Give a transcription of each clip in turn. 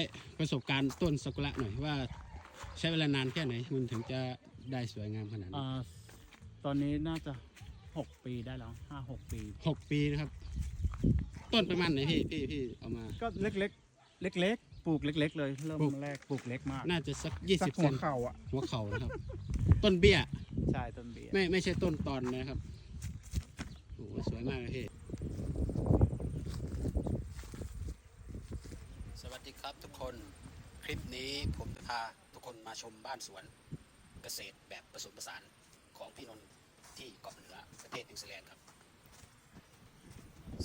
ให้ประสบการณ์ต้นซากุระหน่อยว่าใช้เวลานานแค่ไหนมันถึงจะได้สวยงามขนาดนี้อ่าตอนนี้น่าจะหกปีได้แล้วห้าหกปี หกปีนะครับ ต้นประมาณไหนพี่พี่พี่เอามา ก็เล็กๆ เล็กๆ ปลูกเล็ก ๆ เลย เริ่มปลูก แรกปลูกเล็กมากน่าจะสักยี่สัสิบหัเซวนเข่าอะหัวเข่านะครับ ต้นเบี้ย ใช่ต้นเบียร์ไม่ไม่ใช่ต้นตอนนะครับโอ้โหสวยมากเลยพี่สวัสดี ครับทุกคนคลิปนี้ผมจะพาทุกคนมาชมบ้านสวนเกษตรแบบผสมผสานของพี่นนท์ที่เกาะเหนือประเทศนิวซีแลนด์ครับ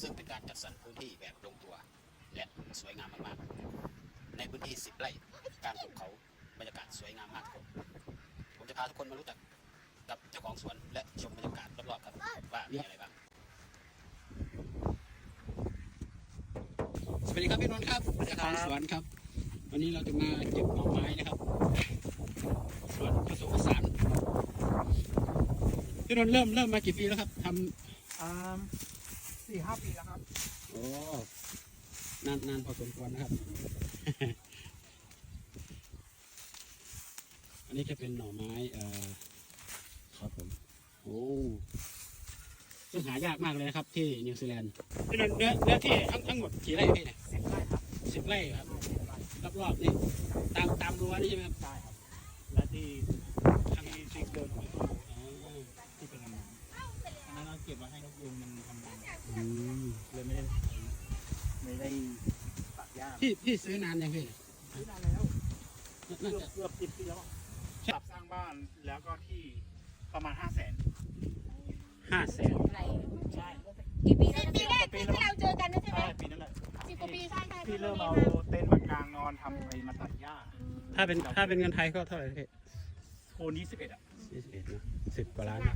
ซึ่งเป็นการจัดสรรพื้นที่แบบลงตัว และสวยงามมากๆในพื้นที่ 10 ไร่กลางหุบเขาบรรยากาศสวยงามมากทุกคนผมจะพาทุกคนมารู้จักกับเจ้าของสวนและชมบรรยากาศรอบๆครับว่ามีอะไรบ้างสวัสดีครับพี่นนท์ครับ เจ้าของสวนครับ วันนี้เราจะมาเก็บหน่อไม้นะครับ สวนผสมผสานพี่นนท์เริ่มเริ่มมากี่ปีแล้วครับทอ่าสี่ห้าปีแล้วครับำโอ้นานนานพอสมควรนะครับ อันนี้จะเป็นหน่อไม้เอ่อครับผมโอ้ซึ่งหายากมากเลยนะครับ ที่นิวซีแลนด์พี่นนท์เนื้อเนื้อที่ทั้งทั้งหมดกี่ไร่พี่เนี่ยสิบไร่ครับ สิบไร่ครับสิบไร่รอบๆนี่ตามตามรั้วนี่ใช่ไหมครับใช่ครับและที่ที่ที่เดินออกไปอ๋อที่เป็นน้ำมันอันนั้นเราเก็บไว้ให้นกยุงมันทำรังอืมเลยไม่ได้ไม่ได้ตัดหญ้าพี่พี่ซื้อนานยังพี่ซื้อนานแล้วน่าเกือบจะเกือบสิบปีแล้วอะปรับสร้างบ้านแล้วก็ที่ประมาณห้าแสนห้าแสนอะไรใช่กี่ปีแล้วปีนะแรกปีที่เราเจอกันนะใช่ไหมใช่ปีนั้นแหละ สิบกว่าปีใช่ใช่พี่เริ่มเอาเต็นท์มากางนอนทำไปมาตัดหญ้าถ้าเป็นถ้าเป็นเงินไทยก็เท่าไหร่พี่โคนยี่สิบเอ็ดอะยี่สิบเอ็ดนะสิบกว่าล้านนะ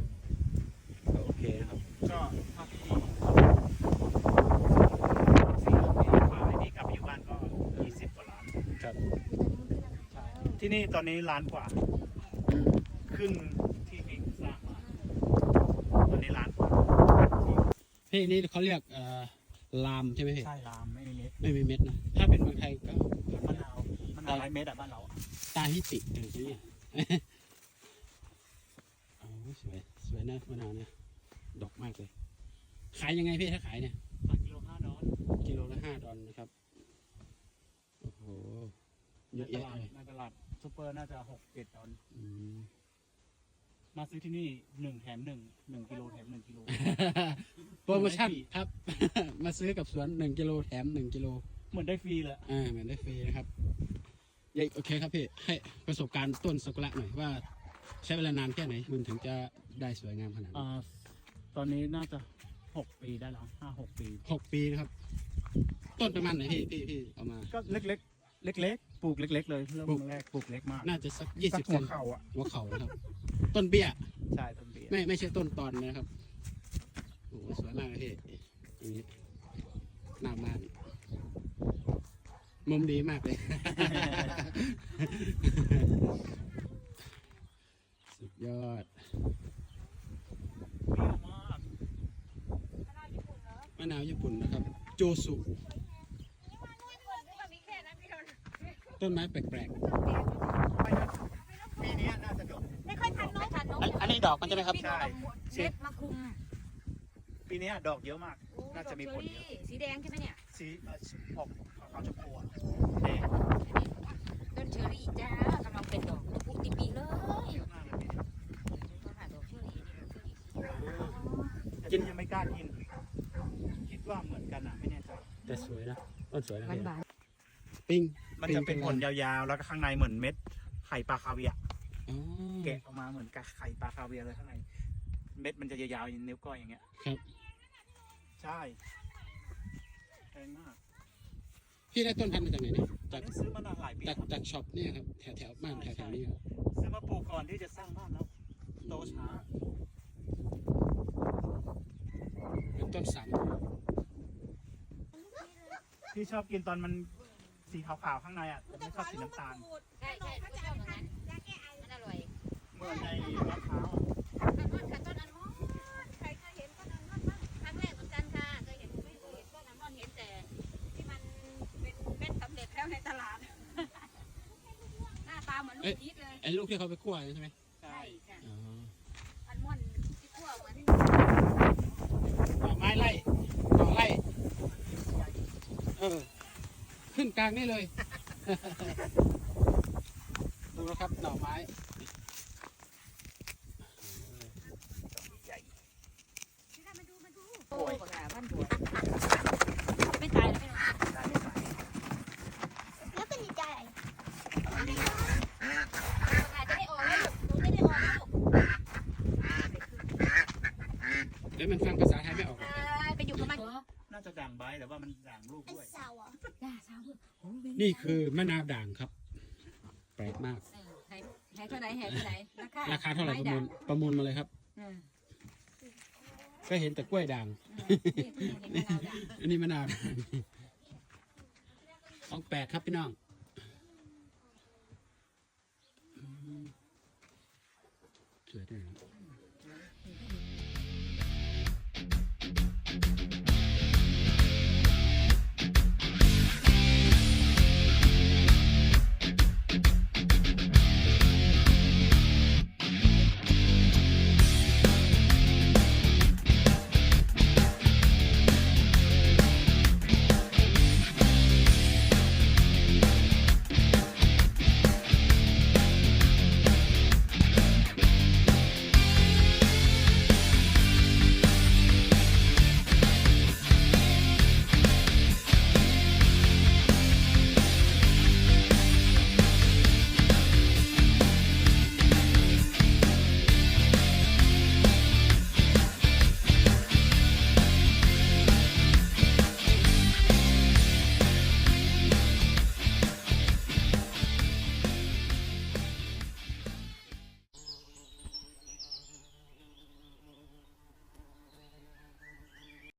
ก็โอเคนะครับ ก็ถ้าพี่สี่ปีกว่าให้พี่กลับไปอยู่บ้านก็ยี่สิบกว่าล้านครับใช่ที่นี่ตอนนี้ล้านกว่าอืมครึ่งที่พี่สร้างมาตอนนี้ล้านกว่าพี่นี่เขาเรียกเอ่อลามใช่ไหมพี่ใช่ลาม ไม่มีเม็ดไม่มีเม็ดนะ ถ้าเป็นเมืองไทยก็มะนาวมะนาวไรเม็ดอะบ้านเราอะตาฮิติเออใช่ไหมโอ้สวยสวยนะมะนาวเนี่ยดอกมากเลย ขายยังไงพี่ถ้าขายเนี่ยขายกิโลห้าดอลกิโลละห้าดอลนะครับโอ้โหเยในอะตแยะลาดเลยในตลาดซูเปอร์น่าจะหกเจ็ดดอลอืม มาซื้อที่นี่หนึ่งแถมหนึ่งหนึ่งกิโลแถมหนึ่งกิโล โปรโมชั่นครับ มาซื้อกับสวนหนึ่งกิโลแถมหนึ่งกิโลเหมือนได้ฟรีเลยอ่าเหมือนได้ฟรีนะครับยายโอเคครับพี่ให้ประสบการณ์ต้นซากุระหน่อยว่า ใช้เวลานานแค่ไหนมันถึงจะได้สวยงามขนาดนี้อ่าตอนนี้น่าจะหกปีได้แล้วห้าหกปีหกปีนะครับ ต้นประมาณไหนพี่พี่พี่เอามา ก็เล็กๆ เล็กๆปลูกเล็ก ๆ เลยเริ่ปลูกมแรกปลูกเล็กมาก น่าจะสักยี่สัสิกบเซหัวนเข่าอะหัวเข่านะครับ ต้นเบี้ย ใช่ต้นเบียร์ไม่ไม่ใช่ต้นตอนนะครับโอ้โหสวยมากเลยพี่อย่างนี้หน้าบ้านมุมดีมากเลย สุดยอด เปรี้ยวมากมะนาวญี่ปุ่นนะครับ โจสุ ต้นไม้แปลกปีนี้น่าจะดก ไม่ค่อยทันเนาะทั นเนาะๆอันนี้ดอกมันใช่ไหมครับใช่เม็ดมาคุมปีนี้ดอกเยอะมากน่าจะมีผลเยอะสีแดงใช่ไหมเนี่ยสีออกขาวชมพูอะแดงต้นเชอรี่จ้ากำลังเป็นดอกตะปุกติปีเลยเยอะมากเลยปีนี้ต้นหาดอกเชอรี่นี่ดอกเชอรี่แต่ยังไม่กล้ากิน คิดว่าเหมือนกันอะไม่แน่ใจ แต่สวยนะต้นสวยนะบานพี่บานปิ้งมันจะเป็นผลยาวๆ แล้วก็ข้างในเหมือนเม็ดไข่ปลาคาเวียร์อ๋อ แกะออกมาเหมือนกับไข่ปลาคาเวียร์เลยข้างในเม็ดมันจะยาวๆอย่างนิ้วก้อยอย่างเงี้ยครับ ใช่แพงมากพี่ได้ต้นพันธุ์มาจากไหนเนี่ยตอจานกนี้ซื้อมานานหลายปีจากจากช็อปเนี่ยครับแถวแถวบ้านแถวแถวนี้ครับซื้อมาปลูกก่อนที่จะสร้างบ้านแล้ว โตช้าเป็นต้นสันที่ชอบกินตอนมันสีขาวๆข้างในอะแต่ไม่ชอบสีน้ำตาล ใช่ใช่ เหมือนในมะพร้าวต้นต้นค่ะต้นอันมอนใครเคยเห็นต้นอันมอนบ้างครั้งแรกเหมือนกันค่ะเคยเห็นไม่เคยเห็นต้นอันมอนเห็นแต่ที่มันเป็นเม็ดสำเร็จแล้วในตลาดเอ้ยคิดเลยไอ้ลูกที่เขาไปคั่วใช่ไหมใช่ใช่ค่ะอ๋ออันม่อนที่คั่วเหมือนหน่อไม้ไล่หน่อไล่เออขึ้นกลางนี่เลย ดูนะครับหน่อไม้ ใหญ่ มาดูมาดูโอ้ยบอกว่าบ้านบวชไม่ตายเลยไม่ตาย ได้ไม่ได้ แล้วเป็นใจ อาจจะได้ออกแล้วลูกหนูจะได้ออกแล้วลูก แล้วมันฟังภาษาไทยไม่ออกหรอกตายไปอยู่กับมันน่าจะด่างใบแต่ว่ามันด่างลูกไอ้ด้วยเสาอะจ้าสาวโอ้ยนี่คือมะนาวด่างครับ แปลกมากเออให้ให้เท่าไหร่ให้เท่าไหร่ราคาราคาเท่าไหร่ประมูลประมูลมาเลยครับเออก็เห็นแต่กล้วยด่างเออนี่เพิ่งเห็นมะนาวด่างอันนี้มะนาวด่างของแปลกครับพี่น้องอืมสวยด้วยนะ